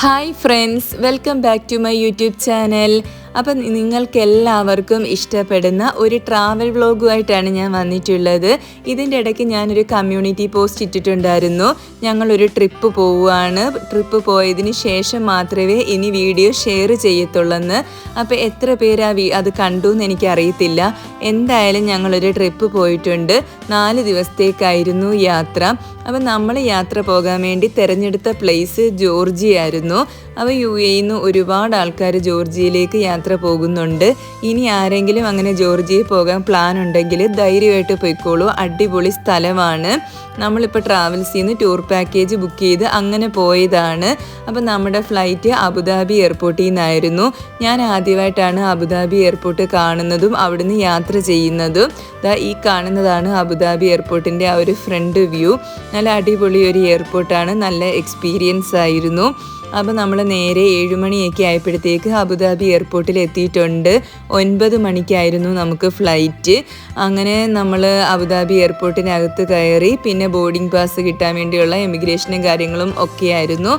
hi friends welcome back to my YouTube channel അപ്പം നിങ്ങൾക്ക് എല്ലാവർക്കും ഇഷ്ടപ്പെടുന്ന ഒരു ട്രാവൽ വ്ളോഗുമായിട്ടാണ് ഞാൻ വന്നിട്ടുള്ളത് ഇതിൻ്റെ ഇടയ്ക്ക് ഞാനൊരു കമ്മ്യൂണിറ്റി പോസ്റ്റ് ഇട്ടിട്ടുണ്ടായിരുന്നു ഞങ്ങളൊരു ട്രിപ്പ് പോവുകയാണ് ട്രിപ്പ് പോയതിന് ശേഷം മാത്രമേ ഇനി വീഡിയോ ഷെയർ ചെയ്യത്തുള്ളെന്ന് അപ്പോൾ എത്ര പേര് ആ അത് കണ്ടു എന്ന് എനിക്കറിയത്തില്ല എന്തായാലും ഞങ്ങളൊരു ട്രിപ്പ് പോയിട്ടുണ്ട് നാല് ദിവസത്തേക്കായിരുന്നു യാത്ര അപ്പം നമ്മൾ യാത്ര പോകാൻ വേണ്ടി തിരഞ്ഞെടുത്ത പ്ലേസ് ജോർജിയ ആയിരുന്നു അപ്പോൾ യു എയിൽ നിന്ന് ഒരുപാട് ആൾക്കാർ ജോർജിയയിലേക്ക് യാത്ര പോകുന്നുണ്ട് ഇനി ആരെങ്കിലും അങ്ങനെ ജോർജിയയിൽ പോകാൻ പ്ലാൻ ഉണ്ടെങ്കിൽ ധൈര്യമായിട്ട് പോയിക്കോളൂ അടിപൊളി സ്ഥലമാണ് നമ്മളിപ്പോൾ ട്രാവൽസിൽ നിന്ന് ടൂർ പാക്കേജ് ബുക്ക് ചെയ്ത് അങ്ങനെ പോയതാണ് അപ്പോൾ നമ്മുടെ ഫ്ലൈറ്റ് അബുദാബി എയർപോർട്ടിൽ നിന്നായിരുന്നു ഞാൻ ആദ്യമായിട്ടാണ് അബുദാബി എയർപോർട്ട് കാണുന്നതും അവിടുന്ന് യാത്ര ചെയ്യുന്നതും ദാ ഈ കാണുന്നതാണ് അബുദാബി എയർപോർട്ടിൻ്റെ ആ ഒരു ഫ്രണ്ട് വ്യൂ നല്ല അടിപൊളി ഒരു എയർപോർട്ടാണ് നല്ല എക്സ്പീരിയൻസ് ആയിരുന്നു അപ്പോൾ നമ്മൾ നേരെ ഏഴുമണിയൊക്കെ ആയപ്പോഴത്തേക്ക് അബുദാബി എയർപോർട്ടിൽ എത്തിയിട്ടുണ്ട് ഒൻപത് മണിക്കായിരുന്നു നമുക്ക് ഫ്ലൈറ്റ് അങ്ങനെ നമ്മൾ അബുദാബി എയർപോർട്ടിനകത്ത് കയറി പിന്നെ ബോർഡിംഗ് പാസ് കിട്ടാൻ വേണ്ടിയുള്ള എമിഗ്രേഷനും കാര്യങ്ങളും ഒക്കെയായിരുന്നു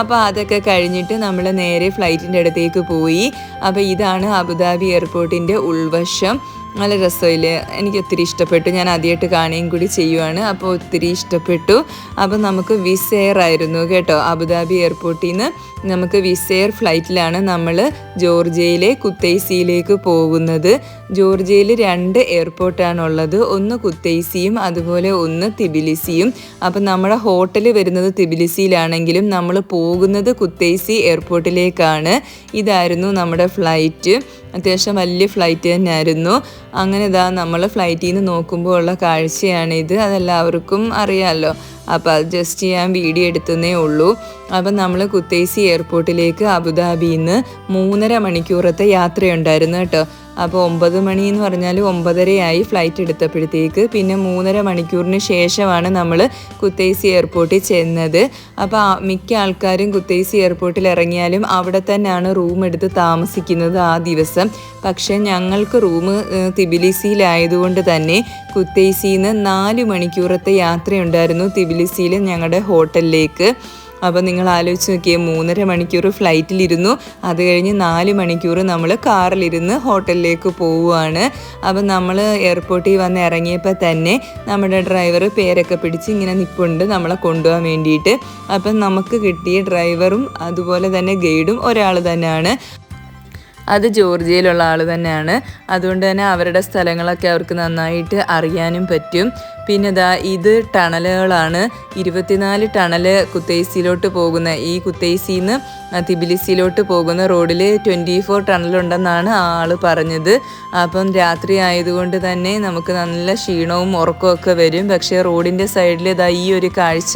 അപ്പോൾ അതൊക്കെ കഴിഞ്ഞിട്ട് നമ്മൾ നേരെ ഫ്ലൈറ്റിൻ്റെ അടുത്തേക്ക് പോയി അപ്പോൾ ഇതാണ് അബുദാബി എയർപോർട്ടിൻ്റെ ഉൾവശം നല്ല രസമില്ല എനിക്ക് ഒത്തിരി ഇഷ്ടപ്പെട്ടു ഞാൻ ആദ്യമായിട്ട് കാണുകയും കൂടി ചെയ്യുവാണ് അപ്പോൾ ഒത്തിരി ഇഷ്ടപ്പെട്ടു അപ്പോൾ നമുക്ക് വിസെയർ ആയിരുന്നു കേട്ടോ അബുദാബി എയർപോർട്ടിൽ നിന്ന് നമുക്ക് വിസെയർ ഫ്ലൈറ്റിലാണ് നമ്മൾ ജോർജിയയിലെ കുത്തൈസിയിലേക്ക് പോകുന്നത് ജോർജിയയിൽ രണ്ട് എയർപോർട്ടാണുള്ളത് ഒന്ന് കുത്തൈസിയും അതുപോലെ ഒന്ന് തിബിലിസിയും അപ്പം നമ്മുടെ ഹോട്ടൽ വരുന്നത് തിബിലിസിയിലാണെങ്കിലും നമ്മൾ പോ പോകുന്നത് കുത്തേസി എയർപോർട്ടിലേക്കാണ് ഇതായിരുന്നു നമ്മുടെ ഫ്ലൈറ്റ് അത്യാവശ്യം വലിയ ഫ്ലൈറ്റ് തന്നെയായിരുന്നു അങ്ങനെ ഇതാ നമ്മൾ ഫ്ലൈറ്റിൽ നിന്ന് നോക്കുമ്പോൾ ഉള്ള കാഴ്ചയാണിത് അതെല്ലാവർക്കും അറിയാമല്ലോ അപ്പോൾ അത് ജസ്റ്റ് ഞാൻ വീഡിയോ എടുത്തതേ ഉള്ളൂ അപ്പം നമ്മൾ കുത്തേസി എയർപോർട്ടിലേക്ക് അബുദാബിയിൽ നിന്ന് മൂന്നര മണിക്കൂറത്തെ യാത്രയുണ്ടായിരുന്നു കേട്ടോ അപ്പോൾ ഒമ്പത് മണി എന്ന് പറഞ്ഞാൽ ഒമ്പതരയായി ഫ്ലൈറ്റ് എടുത്തപ്പോഴത്തേക്ക് പിന്നെ മൂന്നര മണിക്കൂറിന് ശേഷമാണ് നമ്മൾ കുത്തേസി എയർപോർട്ടിൽ ചെന്നത് അപ്പോൾ മിക്ക ആൾക്കാരും കുത്തേസി എയർപോർട്ടിൽ ഇറങ്ങിയാലും അവിടെ തന്നെയാണ് റൂം എടുത്ത് താമസിക്കുന്നത് ആ ദിവസം പക്ഷേ ഞങ്ങൾക്ക് റൂം തിബിലിസിയിലായതുകൊണ്ട് തന്നെ കുത്തേസിന്ന് നിന്ന് നാല് മണിക്കൂറത്തെ യാത്രയുണ്ടായിരുന്നു തിബിലിസിയിൽ ഞങ്ങളുടെ ഹോട്ടലിലേക്ക് അപ്പോൾ നിങ്ങൾ ആലോചിച്ച് നോക്കിയേ മൂന്നര മണിക്കൂർ ഫ്ലൈറ്റിലിരുന്നു അത് കഴിഞ്ഞ് നാല് മണിക്കൂർ നമ്മൾ കാറിലിരുന്ന് ഹോട്ടലിലേക്ക് പോവുകയാണ് അപ്പോൾ നമ്മൾ എയർപോർട്ടിൽ വന്ന് ഇറങ്ങിയപ്പോൾ തന്നെ നമ്മുടെ ഡ്രൈവർ പേരൊക്കെ പിടിച്ച് ഇങ്ങനെ നിൽപ്പുണ്ട് നമ്മളെ കൊണ്ടുപോകാൻ വേണ്ടിയിട്ട് അപ്പം നമുക്ക് കിട്ടിയ ഡ്രൈവറും അതുപോലെ തന്നെ ഗൈഡും ഒരാൾ തന്നെയാണ് അത് ജോർജിയയിലുള്ള ആൾ തന്നെയാണ് അതുകൊണ്ട് തന്നെ അവരുടെ സ്ഥലങ്ങളൊക്കെ അവർക്ക് നന്നായിട്ട് അറിയാനും പറ്റും പിന്നെ ഇതാ ഇത് ടണലുകളാണ് ഇരുപത്തിനാല് ടണൽ കുത്തേസിയിലോട്ട് പോകുന്ന ഈ കുത്തേസിയിൽ നിന്ന് തിബിലിസിയിലോട്ട് പോകുന്ന റോഡിൽ ട്വൻറ്റി ഫോർ ടണലുണ്ടെന്നാണ് ആ ആൾ പറഞ്ഞത് അപ്പം രാത്രി ആയതുകൊണ്ട് തന്നെ നമുക്ക് നല്ല ക്ഷീണവും ഉറക്കമൊക്കെ വരും പക്ഷേ റോഡിൻ്റെ സൈഡിൽ ഇതാ ഈ ഒരു കാഴ്ച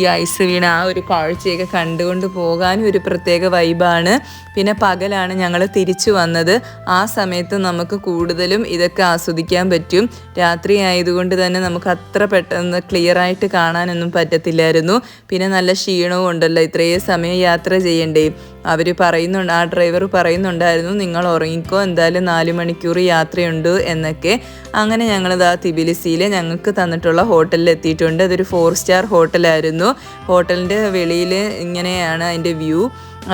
ഈ ഐസ് വീണ ആ ഒരു കാഴ്ചയൊക്കെ കണ്ടുകൊണ്ട് പോകാനും ഒരു പ്രത്യേക വൈബാണ് പിന്നെ പകലാണ് ഞങ്ങൾ തിരിച്ചു വന്നത് ആ സമയത്ത് നമുക്ക് കൂടുതലും ഇതൊക്കെ ആസ്വദിക്കാൻ പറ്റും രാത്രി ആയതുകൊണ്ട് തന്നെ നമുക്ക് അത്ര പെട്ടെന്ന് ക്ലിയർ ആയിട്ട് കാണാനൊന്നും പറ്റത്തില്ലായിരുന്നു പിന്നെ നല്ല ക്ഷീണവും ഉണ്ടല്ലോ ഇത്രയും സമയം യാത്ര ചെയ്യണ്ടേ അവർ പറയുന്നുണ്ട് ആ ഡ്രൈവർ പറയുന്നുണ്ടായിരുന്നു നിങ്ങൾ ഉറങ്ങിക്കോ എന്തായാലും നാല് മണിക്കൂർ യാത്രയുണ്ട് എന്നൊക്കെ അങ്ങനെ ഞങ്ങൾ ആ തിബിലിസിയിൽ ഞങ്ങൾക്ക് തന്നിട്ടുള്ള ഹോട്ടലിൽ എത്തിയിട്ടുണ്ട് അതൊരു ഫോർ സ്റ്റാർ ഹോട്ടലായിരുന്നു ഹോട്ടലിൻ്റെ വെളിയിൽ ഇങ്ങനെയാണ് അതിൻ്റെ വ്യൂ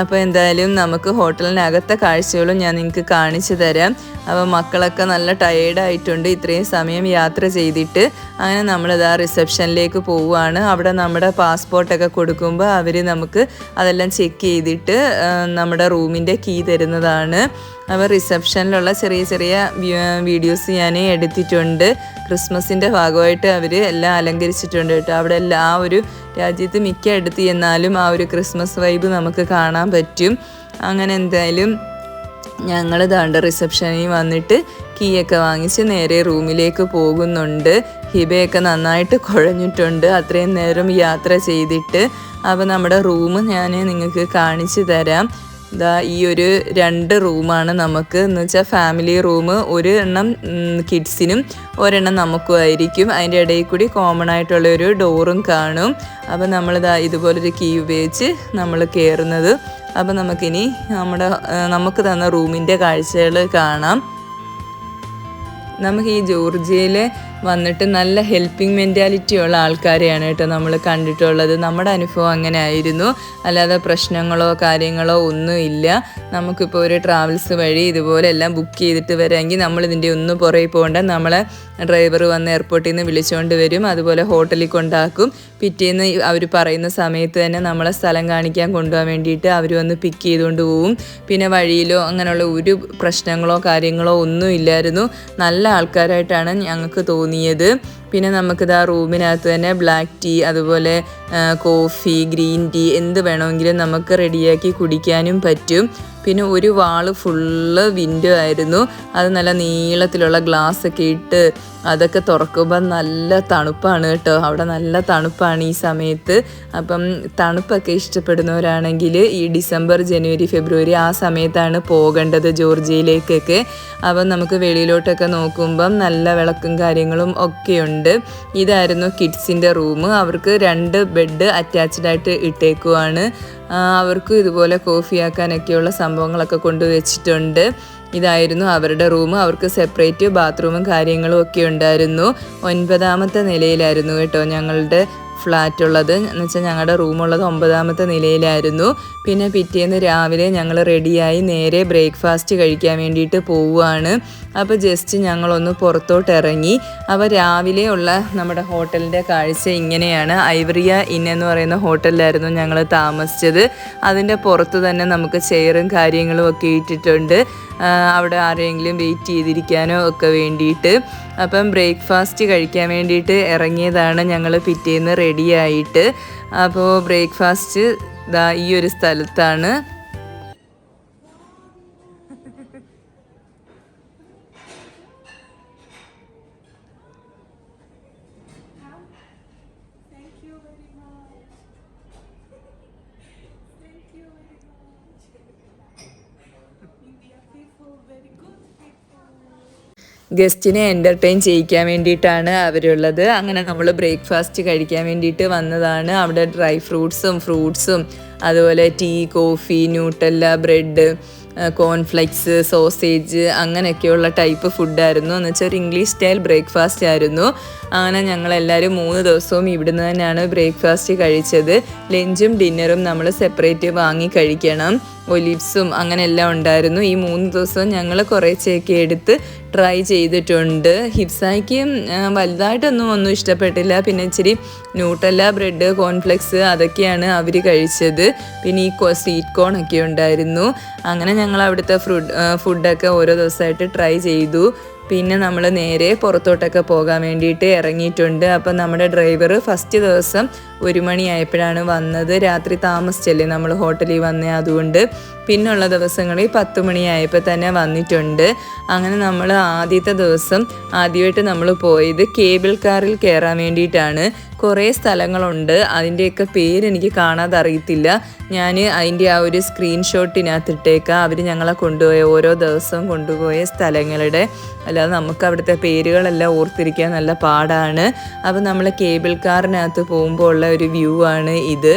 അപ്പോൾ എന്തായാലും നമുക്ക് ഹോട്ടലിനകത്തെ കാഴ്ചകളും ഞാൻ നിങ്ങൾക്ക് കാണിച്ചു തരാം അപ്പോൾ മക്കളൊക്കെ നല്ല ടയേർഡായിട്ടുണ്ട് ഇത്രയും സമയം യാത്ര ചെയ്തിട്ട് അങ്ങനെ നമ്മളിത് ആ റിസപ്ഷനിലേക്ക് പോവുകയാണ് അവിടെ നമ്മുടെ പാസ്പോർട്ടൊക്കെ കൊടുക്കുമ്പോൾ അവർ നമുക്ക് അതെല്ലാം ചെക്ക് ചെയ്തിട്ട് നമ്മുടെ റൂമിൻ്റെ കീ തരുന്നതാണ് അപ്പോൾ റിസപ്ഷനിലുള്ള ചെറിയ ചെറിയ വീഡിയോസ് ഞാൻ എടുത്തിട്ടുണ്ട് ക്രിസ്മസിൻ്റെ ഭാഗമായിട്ട് അവർ എല്ലാം അലങ്കരിച്ചിട്ടുണ്ട് കേട്ടോ അവിടെ എല്ലാ ആ ഒരു രാജ്യത്ത് മിക്ക അടുത്ത് ചെന്നാലും ആ ഒരു ക്രിസ്മസ് വൈബ് നമുക്ക് കാണാൻ പറ്റും അങ്ങനെ എന്തായാലും ഞങ്ങൾ ദാണ്ട് റിസപ്ഷനിൽ വന്നിട്ട് കീയൊക്കെ വാങ്ങിച്ച് നേരെ റൂമിലേക്ക് പോകുന്നുണ്ട് ഹിബയൊക്കെ നന്നായിട്ട് കുഴഞ്ഞിട്ടുണ്ട് അത്രയും നേരം യാത്ര ചെയ്തിട്ട് അപ്പോൾ നമ്മുടെ റൂം ഞാൻ നിങ്ങൾക്ക് കാണിച്ചു തരാം ഇതാ ഈ ഒരു രണ്ട് റൂമാണ് നമുക്ക് എന്ന് വെച്ചാൽ ഫാമിലി റൂം ഒരു എണ്ണം കിഡ്സിനും ഒരെണ്ണം നമുക്കും ആയിരിക്കും അതിൻ്റെ ഇടയിൽ കൂടി കോമൺ ആയിട്ടുള്ള ഒരു ഡോറും കാണും അപ്പോൾ നമ്മളിതാ ഇതുപോലൊരു കീ ഉപയോഗിച്ച് നമ്മൾ കയറുന്നത് അപ്പോൾ നമുക്കിനി നമ്മുടെ നമുക്ക് തന്ന റൂമിൻ്റെ കാഴ്ചകൾ കാണാം നമുക്ക് ഈ ജോർജിയയിലെ വന്നിട്ട് നല്ല ഹെൽപ്പിംഗ് മെൻറ്റാലിറ്റിയുള്ള ആൾക്കാരെയാണ് കേട്ടോ നമ്മൾ കണ്ടിട്ടുള്ളത് നമ്മുടെ അനുഭവം അങ്ങനെ ആയിരുന്നു അല്ലാതെ പ്രശ്നങ്ങളോ കാര്യങ്ങളോ ഒന്നും ഇല്ല നമുക്കിപ്പോൾ ഒരു ട്രാവൽസ് വഴി ഇതുപോലെ എല്ലാം ബുക്ക് ചെയ്തിട്ട് വരാമെങ്കിൽ നമ്മൾ ഇതിൻ്റെ ഒന്ന് പുറകെ പോകേണ്ട നമ്മളെ ഡ്രൈവർ വന്ന് എയർപോർട്ടിൽ നിന്ന് വിളിച്ചുകൊണ്ട് വരും അതുപോലെ ഹോട്ടലിൽ കൊണ്ടാക്കും പിറ്റേന്ന് അവർ പറയുന്ന സമയത്ത് തന്നെ നമ്മളെ സ്ഥലം കാണിക്കാൻ കൊണ്ടുപോകാൻ വേണ്ടിയിട്ട് അവർ വന്ന് പിക്ക് ചെയ്തുകൊണ്ട് പോവും പിന്നെ വഴിയിലോ അങ്ങനെയുള്ള ഒരു പ്രശ്നങ്ങളോ കാര്യങ്ങളോ ഒന്നും ഇല്ലായിരുന്നു നല്ല ആൾക്കാരായിട്ടാണ് ഞങ്ങൾക്ക് തോന്നുന്നത് തോന്നിയത് പിന്നെ നമുക്കിത് ആ റൂമിനകത്ത് തന്നെ ബ്ലാക്ക് ടീ അതുപോലെ കോഫി ഗ്രീൻ ടീ എന്ത് വേണമെങ്കിലും നമുക്ക് റെഡിയാക്കി കുടിക്കാനും പറ്റും പിന്നെ ഒരു വാള് ഫുള്ള് വിൻഡോ ആയിരുന്നു അത് നല്ല നീളത്തിലുള്ള ഗ്ലാസ് ഒക്കെ ഇട്ട് അതൊക്കെ തുറക്കുമ്പോൾ നല്ല തണുപ്പാണ് കേട്ടോ അവിടെ നല്ല തണുപ്പാണ് ഈ സമയത്ത് അപ്പം തണുപ്പൊക്കെ ഇഷ്ടപ്പെടുന്നവരാണെങ്കിൽ ഈ ഡിസംബർ ജനുവരി ഫെബ്രുവരി ആ സമയത്താണ് പോകേണ്ടത് ജോർജിയയിലേക്കൊക്കെ അപ്പം നമുക്ക് വെളിയിലോട്ടൊക്കെ നോക്കുമ്പം നല്ല വിളക്കും കാര്യങ്ങളും ഒക്കെയുണ്ട് ഇതായിരുന്നു കിഡ്സിൻ്റെ റൂം അവർക്ക് രണ്ട് ബെഡ് അറ്റാച്ച്ഡായിട്ട് ആയിട്ട് ഇട്ടേക്കുവാണ് അവർക്കും ഇതുപോലെ കോഫി സംഭവങ്ങളൊക്കെ കൊണ്ടുവച്ചിട്ടുണ്ട് ഇതായിരുന്നു അവരുടെ റൂം അവർക്ക് സെപ്പറേറ്റ് ബാത്റൂമും കാര്യങ്ങളും ഒക്കെ ഉണ്ടായിരുന്നു ഒൻപതാമത്തെ നിലയിലായിരുന്നു കേട്ടോ ഞങ്ങളുടെ ഫ്ലാറ്റ് ഉള്ളത് എന്ന് വെച്ചാൽ ഞങ്ങളുടെ റൂമുള്ളത് ഒമ്പതാമത്തെ നിലയിലായിരുന്നു പിന്നെ പിറ്റേന്ന് രാവിലെ ഞങ്ങൾ റെഡിയായി നേരെ ബ്രേക്ക്ഫാസ്റ്റ് കഴിക്കാൻ വേണ്ടിയിട്ട് പോവുകയാണ് അപ്പോൾ ജസ്റ്റ് ഞങ്ങളൊന്ന് പുറത്തോട്ട് ഇറങ്ങി അപ്പോൾ രാവിലെ ഉള്ള നമ്മുടെ ഹോട്ടലിൻ്റെ കാഴ്ച ഇങ്ങനെയാണ് ഐവറിയ ഇൻ എന്ന് പറയുന്ന ഹോട്ടലിലായിരുന്നു ഞങ്ങൾ താമസിച്ചത് അതിൻ്റെ പുറത്ത് തന്നെ നമുക്ക് ചെയറും കാര്യങ്ങളും ഒക്കെ ഇട്ടിട്ടുണ്ട് അവിടെ ആരെങ്കിലും വെയിറ്റ് ചെയ്തിരിക്കാനോ ഒക്കെ വേണ്ടിയിട്ട് അപ്പം ബ്രേക്ക്ഫാസ്റ്റ് കഴിക്കാൻ വേണ്ടിയിട്ട് ഇറങ്ങിയതാണ് ഞങ്ങൾ പിറ്റേന്ന് റെഡിയായിട്ട് അപ്പോൾ ബ്രേക്ക്ഫാസ്റ്റ് ദാ ഈ ഒരു സ്ഥലത്താണ് ഗസ്റ്റിനെ എൻ്റർടൈൻ ചെയ്യിക്കാൻ വേണ്ടിയിട്ടാണ് അവരുള്ളത് അങ്ങനെ നമ്മൾ ബ്രേക്ക്ഫാസ്റ്റ് കഴിക്കാൻ വേണ്ടിയിട്ട് വന്നതാണ് അവിടെ ഡ്രൈ ഫ്രൂട്ട്സും ഫ്രൂട്ട്സും അതുപോലെ tea coffee Nutella bread cornflakes sausage അങ്ങനെയൊക്കെയുള്ള ടൈപ്പ് ഫുഡായിരുന്നു എന്ന് വെച്ചാൽ ഒരു ഇംഗ്ലീഷ് സ്റ്റൈൽ ബ്രേക്ക്ഫാസ്റ്റ് ആയിരുന്നു അങ്ങനെ ഞങ്ങളെല്ലാവരും മൂന്ന് ദിവസവും ഇവിടുന്ന് തന്നെയാണ് ബ്രേക്ക്ഫാസ്റ്റ് കഴിച്ചത് ലഞ്ചും ഡിന്നറും നമ്മൾ സെപ്പറേറ്റ് വാങ്ങി കഴിക്കണം ഒലിവ്സും അങ്ങനെ എല്ലാം ഉണ്ടായിരുന്നു ഈ മൂന്ന് ദിവസം ഞങ്ങൾ കുറേശ്ശെയൊക്കെ എടുത്ത് ട്രൈ ചെയ്തിട്ടുണ്ട് ഹിപ്സായ്ക്ക് വലുതായിട്ടൊന്നും ഒന്നും ഇഷ്ടപ്പെട്ടില്ല പിന്നെ ഇച്ചിരി ന്യൂട്ടല്ല ബ്രെഡ് കോൺഫ്ലെക്സ് അതൊക്കെയാണ് അവർ കഴിച്ചത് പിന്നെ ഈ കോ സ്വീറ്റ് കോണൊക്കെ ഉണ്ടായിരുന്നു അങ്ങനെ ഞങ്ങൾ അവിടുത്തെ ഫുഡ് ഫുഡൊക്കെ ഓരോ ദിവസമായിട്ട് ട്രൈ ചെയ്തു പിന്നെ നമ്മൾ നേരെ പുറത്തോട്ടൊക്കെ പോകാൻ വേണ്ടിയിട്ട് ഇറങ്ങിയിട്ടുണ്ട് അപ്പം നമ്മുടെ ഡ്രൈവർ ഫസ്റ്റ് ദിവസം ഒരു മണിയായപ്പോഴാണ് വന്നത് രാത്രി താമസിച്ചല്ലേ നമ്മൾ ഹോട്ടലിൽ വന്നേ അതുകൊണ്ട് പിന്നുള്ള ദിവസങ്ങളിൽ പത്ത് മണിയായപ്പോൾ തന്നെ വന്നിട്ടുണ്ട് അങ്ങനെ നമ്മൾ ആദ്യത്തെ ദിവസം ആദ്യമായിട്ട് നമ്മൾ പോയത് കേബിൾ കാറിൽ കയറാൻ വേണ്ടിയിട്ടാണ് കുറേ സ്ഥലങ്ങളുണ്ട് അതിൻ്റെയൊക്കെ പേര് എനിക്ക് കാണാതെ അറിയത്തില്ല ഞാൻ അതിൻ്റെ ആ ഒരു ഇട്ടേക്കാം അവർ ഞങ്ങളെ കൊണ്ടുപോയ ഓരോ ദിവസവും കൊണ്ടുപോയ സ്ഥലങ്ങളുടെ അല്ലാതെ നമുക്ക് അവിടുത്തെ പേരുകളെല്ലാം ഓർത്തിരിക്കാൻ നല്ല പാടാണ് അപ്പോൾ നമ്മൾ കേബിൾ കാറിനകത്ത് പോകുമ്പോൾ ഉള്ള ഉള്ള ഒരു വ്യൂ ആണ് ഇത്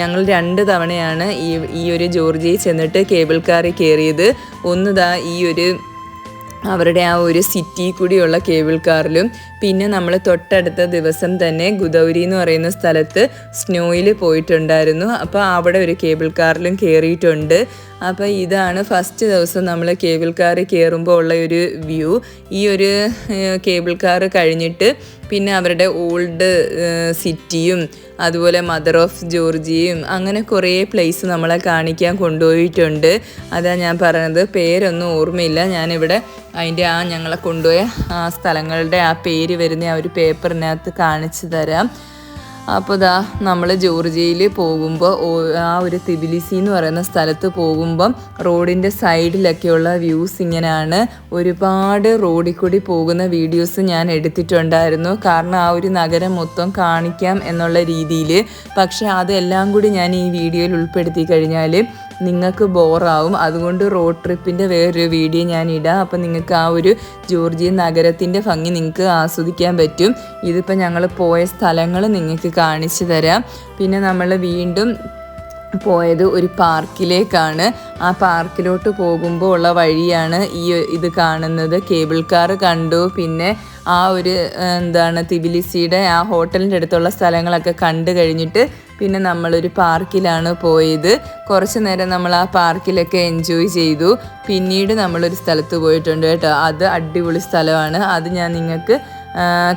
ഞങ്ങൾ രണ്ട് തവണയാണ് ഈ ഈ ഒരു ജോർജി ചെന്നിട്ട് കേബിൾ കാറിൽ കയറിയത് ഒന്നുതാ ഈ ഒരു അവരുടെ ആ ഒരു സിറ്റി കൂടിയുള്ള കേബിൾ കാറിലും പിന്നെ നമ്മൾ തൊട്ടടുത്ത ദിവസം തന്നെ ഗുദൗരി എന്ന് പറയുന്ന സ്ഥലത്ത് സ്നോയിൽ പോയിട്ടുണ്ടായിരുന്നു അപ്പോൾ അവിടെ ഒരു കേബിൾ കാറിലും കയറിയിട്ടുണ്ട് അപ്പോൾ ഇതാണ് ഫസ്റ്റ് ദിവസം നമ്മൾ കേബിൾ കാറിൽ കയറുമ്പോൾ ഉള്ള ഒരു വ്യൂ ഈ ഒരു കേബിൾ കാർ കഴിഞ്ഞിട്ട് പിന്നെ അവരുടെ ഓൾഡ് സിറ്റിയും അതുപോലെ മദർ ഓഫ് ജോർജിയയും അങ്ങനെ കുറേ പ്ലേസ് നമ്മളെ കാണിക്കാൻ കൊണ്ടുപോയിട്ടുണ്ട് അതാ ഞാൻ പറഞ്ഞത് പേരൊന്നും ഓർമ്മയില്ല ഞാനിവിടെ അതിൻ്റെ ആ ഞങ്ങളെ കൊണ്ടുപോയ ആ സ്ഥലങ്ങളുടെ ആ പേര് വരുന്ന ആ ഒരു പേപ്പറിനകത്ത് കാണിച്ചു തരാം അപ്പോൾ ഇതാ നമ്മൾ ജോർജിയയിൽ പോകുമ്പോൾ ആ ഒരു തിബിലിസി എന്ന് പറയുന്ന സ്ഥലത്ത് പോകുമ്പം റോഡിൻ്റെ സൈഡിലൊക്കെയുള്ള വ്യൂസ് ഇങ്ങനെയാണ് ഒരുപാട് റോഡിൽ കൂടി പോകുന്ന വീഡിയോസ് ഞാൻ എടുത്തിട്ടുണ്ടായിരുന്നു കാരണം ആ ഒരു നഗരം മൊത്തം കാണിക്കാം എന്നുള്ള രീതിയിൽ പക്ഷേ അതെല്ലാം കൂടി ഞാൻ ഈ വീഡിയോയിൽ ഉൾപ്പെടുത്തി കഴിഞ്ഞാൽ നിങ്ങൾക്ക് ബോറാവും അതുകൊണ്ട് റോഡ് ട്രിപ്പിൻ്റെ വേറൊരു വീഡിയോ ഞാൻ ഇടാം അപ്പോൾ നിങ്ങൾക്ക് ആ ഒരു ജോർജിയൻ നഗരത്തിൻ്റെ ഭംഗി നിങ്ങൾക്ക് ആസ്വദിക്കാൻ പറ്റും ഇതിപ്പോൾ ഞങ്ങൾ പോയ സ്ഥലങ്ങൾ നിങ്ങൾക്ക് കാണിച്ചു തരാം പിന്നെ നമ്മൾ വീണ്ടും പോയത് ഒരു പാർക്കിലേക്കാണ് ആ പാർക്കിലോട്ട് പോകുമ്പോൾ ഉള്ള വഴിയാണ് ഈ ഇത് കാണുന്നത് കേബിൾ കാർ കണ്ടു പിന്നെ ആ ഒരു എന്താണ് തിബിലിസിയുടെ ആ ഹോട്ടലിൻ്റെ അടുത്തുള്ള സ്ഥലങ്ങളൊക്കെ കണ്ടു കഴിഞ്ഞിട്ട് പിന്നെ നമ്മളൊരു പാർക്കിലാണ് പോയത് കുറച്ച് നേരം നമ്മൾ ആ പാർക്കിലൊക്കെ എൻജോയ് ചെയ്തു പിന്നീട് നമ്മളൊരു സ്ഥലത്ത് പോയിട്ടുണ്ട് കേട്ടോ അത് അടിപൊളി സ്ഥലമാണ് അത് ഞാൻ നിങ്ങൾക്ക്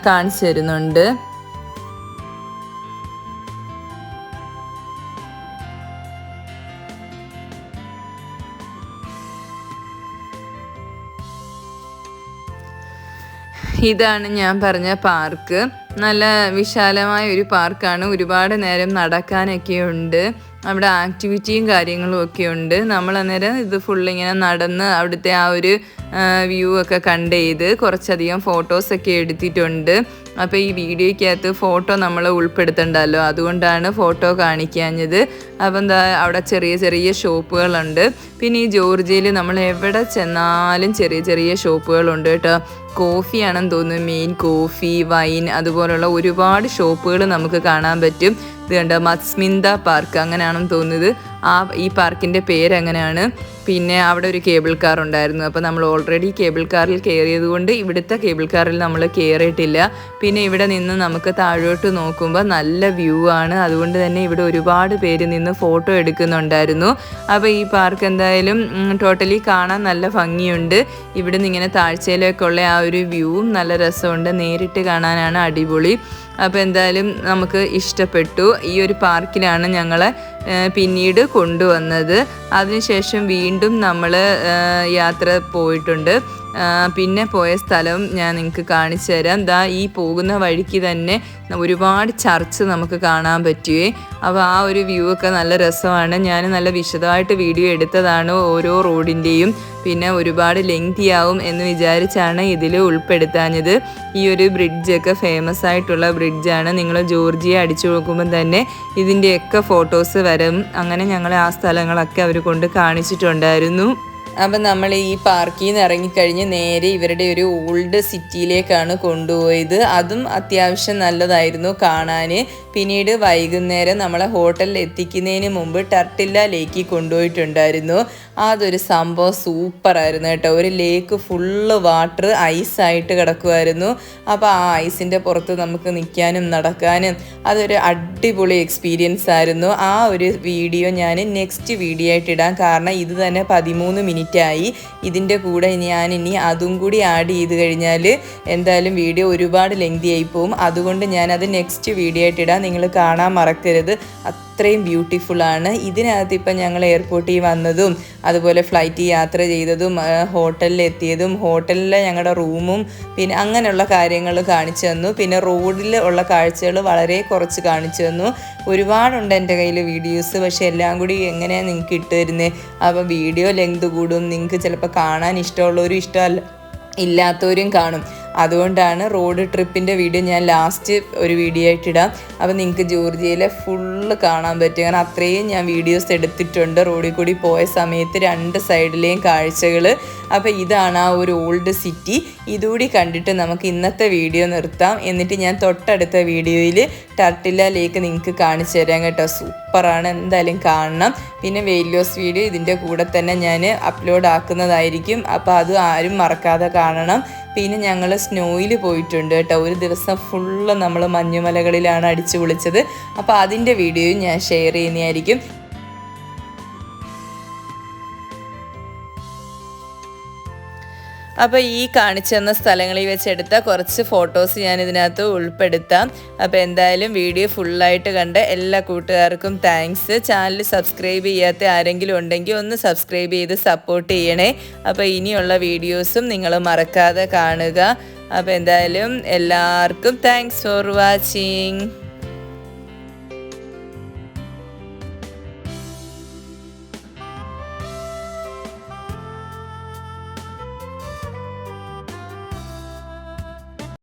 കാണിച്ചു തരുന്നുണ്ട് ഇതാണ് ഞാൻ പറഞ്ഞ പാർക്ക് നല്ല വിശാലമായ ഒരു പാർക്കാണ് ഒരുപാട് നേരം നടക്കാനൊക്കെ ഉണ്ട് അവിടെ ആക്ടിവിറ്റിയും കാര്യങ്ങളും ഒക്കെ ഉണ്ട് നമ്മൾ അന്നേരം ഇത് ഫുള്ളിങ്ങനെ നടന്ന് അവിടുത്തെ ആ ഒരു വ്യൂ ഒക്കെ കണ്ട് ചെയ്ത് കുറച്ചധികം ഫോട്ടോസൊക്കെ എടുത്തിട്ടുണ്ട് അപ്പോൾ ഈ വീഡിയോയ്ക്കകത്ത് ഫോട്ടോ നമ്മൾ ഉൾപ്പെടുത്തണ്ടല്ലോ അതുകൊണ്ടാണ് ഫോട്ടോ കാണിക്കാഞ്ഞത് അപ്പം എന്താ അവിടെ ചെറിയ ചെറിയ ഷോപ്പുകളുണ്ട് പിന്നെ ഈ ജോർജിയയിൽ നമ്മൾ എവിടെ ചെന്നാലും ചെറിയ ചെറിയ ഷോപ്പുകളുണ്ട് കേട്ടോ കോഫിയാണെന്ന് തോന്നുന്നു മെയിൻ കോഫി വൈൻ അതുപോലുള്ള ഒരുപാട് ഷോപ്പുകൾ നമുക്ക് കാണാൻ പറ്റും ഇത് കണ്ട മസ്മിന്ത പാർക്ക് അങ്ങനെയാണെന്ന് തോന്നുന്നത് ആ ഈ പാർക്കിൻ്റെ അങ്ങനെയാണ് പിന്നെ അവിടെ ഒരു കേബിൾ കാർ ഉണ്ടായിരുന്നു അപ്പോൾ നമ്മൾ ഓൾറെഡി കേബിൾ കാറിൽ കയറിയത് കൊണ്ട് ഇവിടുത്തെ കേബിൾ കാറിൽ നമ്മൾ കയറിയിട്ടില്ല പിന്നെ ഇവിടെ നിന്ന് നമുക്ക് താഴോട്ട് നോക്കുമ്പോൾ നല്ല വ്യൂ ആണ് അതുകൊണ്ട് തന്നെ ഇവിടെ ഒരുപാട് പേര് നിന്ന് ഫോട്ടോ എടുക്കുന്നുണ്ടായിരുന്നു അപ്പോൾ ഈ പാർക്ക് എന്തായാലും ടോട്ടലി കാണാൻ നല്ല ഭംഗിയുണ്ട് ഇവിടുന്ന് ഇങ്ങനെ താഴ്ചയിലേക്കുള്ള ആ ഒരു വ്യൂവും നല്ല രസമുണ്ട് നേരിട്ട് കാണാനാണ് അടിപൊളി അപ്പോൾ എന്തായാലും നമുക്ക് ഇഷ്ടപ്പെട്ടു ഈ ഒരു പാർക്കിലാണ് ഞങ്ങളെ പിന്നീട് കൊണ്ടുവന്നത് അതിനുശേഷം വീണ്ടും നമ്മൾ യാത്ര പോയിട്ടുണ്ട് പിന്നെ പോയ സ്ഥലം ഞാൻ നിങ്ങൾക്ക് കാണിച്ചു തരാം ദാ ഈ പോകുന്ന വഴിക്ക് തന്നെ ഒരുപാട് ചർച്ച് നമുക്ക് കാണാൻ പറ്റുകയെ അപ്പോൾ ആ ഒരു വ്യൂ ഒക്കെ നല്ല രസമാണ് ഞാൻ നല്ല വിശദമായിട്ട് വീഡിയോ എടുത്തതാണ് ഓരോ റോഡിൻ്റെയും പിന്നെ ഒരുപാട് ലെങ്തി ആവും എന്ന് വിചാരിച്ചാണ് ഇതിൽ ഉൾപ്പെടുത്താഞ്ഞത് ഈ ഒരു ബ്രിഡ്ജൊക്കെ ഫേമസ് ആയിട്ടുള്ള ബ്രിഡ്ജാണ് നിങ്ങൾ ജോർജിയ അടിച്ചു നോക്കുമ്പോൾ തന്നെ ഇതിൻ്റെയൊക്കെ ഫോട്ടോസ് വരും അങ്ങനെ ഞങ്ങൾ ആ സ്ഥലങ്ങളൊക്കെ അവർ കൊണ്ട് കാണിച്ചിട്ടുണ്ടായിരുന്നു അപ്പം നമ്മൾ ഈ പാർക്കിൽ നിന്ന് ഇറങ്ങിക്കഴിഞ്ഞ് നേരെ ഇവരുടെ ഒരു ഓൾഡ് സിറ്റിയിലേക്കാണ് കൊണ്ടുപോയത് അതും അത്യാവശ്യം നല്ലതായിരുന്നു കാണാൻ പിന്നീട് വൈകുന്നേരം നമ്മളെ ഹോട്ടലിൽ എത്തിക്കുന്നതിന് മുമ്പ് ടർട്ടില്ല ലേക്ക് കൊണ്ടുപോയിട്ടുണ്ടായിരുന്നു അതൊരു സംഭവം സൂപ്പറായിരുന്നു കേട്ടോ ഒരു ലേക്ക് ഫുള്ള് വാട്ടർ ഐസായിട്ട് കിടക്കുമായിരുന്നു അപ്പോൾ ആ ഐസിൻ്റെ പുറത്ത് നമുക്ക് നിൽക്കാനും നടക്കാനും അതൊരു അടിപൊളി എക്സ്പീരിയൻസ് ആയിരുന്നു ആ ഒരു വീഡിയോ ഞാൻ നെക്സ്റ്റ് വീഡിയോ ആയിട്ട് ഇടാം കാരണം ഇത് തന്നെ പതിമൂന്ന് ആയി ഇതിൻ്റെ കൂടെ ഞാൻ ഇനി അതും കൂടി ആഡ് ചെയ്ത് കഴിഞ്ഞാൽ എന്തായാലും വീഡിയോ ഒരുപാട് ലെങ്തി ആയി പോകും അതുകൊണ്ട് ഞാനത് നെക്സ്റ്റ് വീഡിയോ ആയിട്ട് ഇടാം നിങ്ങൾ കാണാൻ മറക്കരുത് അത്രയും ആണ് ഇതിനകത്ത് ഇപ്പം ഞങ്ങൾ എയർപോർട്ടിൽ വന്നതും അതുപോലെ ഫ്ലൈറ്റിൽ യാത്ര ചെയ്തതും ഹോട്ടലിൽ എത്തിയതും ഹോട്ടലിലെ ഞങ്ങളുടെ റൂമും പിന്നെ അങ്ങനെയുള്ള കാര്യങ്ങൾ കാണിച്ചു തന്നു പിന്നെ റോഡിൽ ഉള്ള കാഴ്ചകൾ വളരെ കുറച്ച് കാണിച്ചു തന്നു ഒരുപാടുണ്ട് എൻ്റെ കയ്യിൽ വീഡിയോസ് പക്ഷെ എല്ലാം കൂടി എങ്ങനെയാണ് നിങ്ങൾക്ക് ഇട്ടുതരുന്നത് അപ്പോൾ വീഡിയോ ലെങ്ത് കൂടും നിങ്ങൾക്ക് ചിലപ്പോൾ കാണാൻ ഇഷ്ടമുള്ളവരും ഇഷ്ടമല്ല ഇല്ലാത്തവരും കാണും അതുകൊണ്ടാണ് റോഡ് ട്രിപ്പിൻ്റെ വീഡിയോ ഞാൻ ലാസ്റ്റ് ഒരു വീഡിയോ ആയിട്ടിടാം അപ്പോൾ നിങ്ങൾക്ക് ജോർജിയയിലെ ഫുള്ള് കാണാൻ പറ്റും കാരണം അത്രയും ഞാൻ വീഡിയോസ് എടുത്തിട്ടുണ്ട് റോഡിൽ കൂടി പോയ സമയത്ത് രണ്ട് സൈഡിലെയും കാഴ്ചകൾ അപ്പോൾ ഇതാണ് ആ ഒരു ഓൾഡ് സിറ്റി ഇതുകൂടി കണ്ടിട്ട് നമുക്ക് ഇന്നത്തെ വീഡിയോ നിർത്താം എന്നിട്ട് ഞാൻ തൊട്ടടുത്ത വീഡിയോയിൽ ടർട്ടില ലേക്ക് നിങ്ങൾക്ക് കാണിച്ചു തരാം കേട്ടോ സൂപ്പറാണ് എന്തായാലും കാണണം പിന്നെ വെയിലോസ് വീഡിയോ ഇതിൻ്റെ കൂടെ തന്നെ ഞാൻ അപ്ലോഡ് ആക്കുന്നതായിരിക്കും അപ്പോൾ അത് ആരും മറക്കാതെ കാണണം പിന്നെ ഞങ്ങൾ സ്നോയിൽ പോയിട്ടുണ്ട് കേട്ടോ ഒരു ദിവസം ഫുള്ള് നമ്മൾ മഞ്ഞുമലകളിലാണ് അടിച്ചു പൊളിച്ചത് അപ്പോൾ അതിൻ്റെ വീഡിയോയും ഞാൻ ഷെയർ ചെയ്യുന്നതായിരിക്കും അപ്പോൾ ഈ കാണിച്ചു തന്ന സ്ഥലങ്ങളിൽ വെച്ചെടുത്ത കുറച്ച് ഫോട്ടോസ് ഞാൻ ഇതിനകത്ത് ഉൾപ്പെടുത്താം അപ്പോൾ എന്തായാലും വീഡിയോ ഫുള്ളായിട്ട് കണ്ട് എല്ലാ കൂട്ടുകാർക്കും താങ്ക്സ് ചാനൽ സബ്സ്ക്രൈബ് ചെയ്യാത്ത ആരെങ്കിലും ഉണ്ടെങ്കിൽ ഒന്ന് സബ്സ്ക്രൈബ് ചെയ്ത് സപ്പോർട്ട് ചെയ്യണേ അപ്പോൾ ഇനിയുള്ള വീഡിയോസും നിങ്ങൾ മറക്കാതെ കാണുക അപ്പോൾ എന്തായാലും എല്ലാവർക്കും താങ്ക്സ് ഫോർ വാച്ചിങ്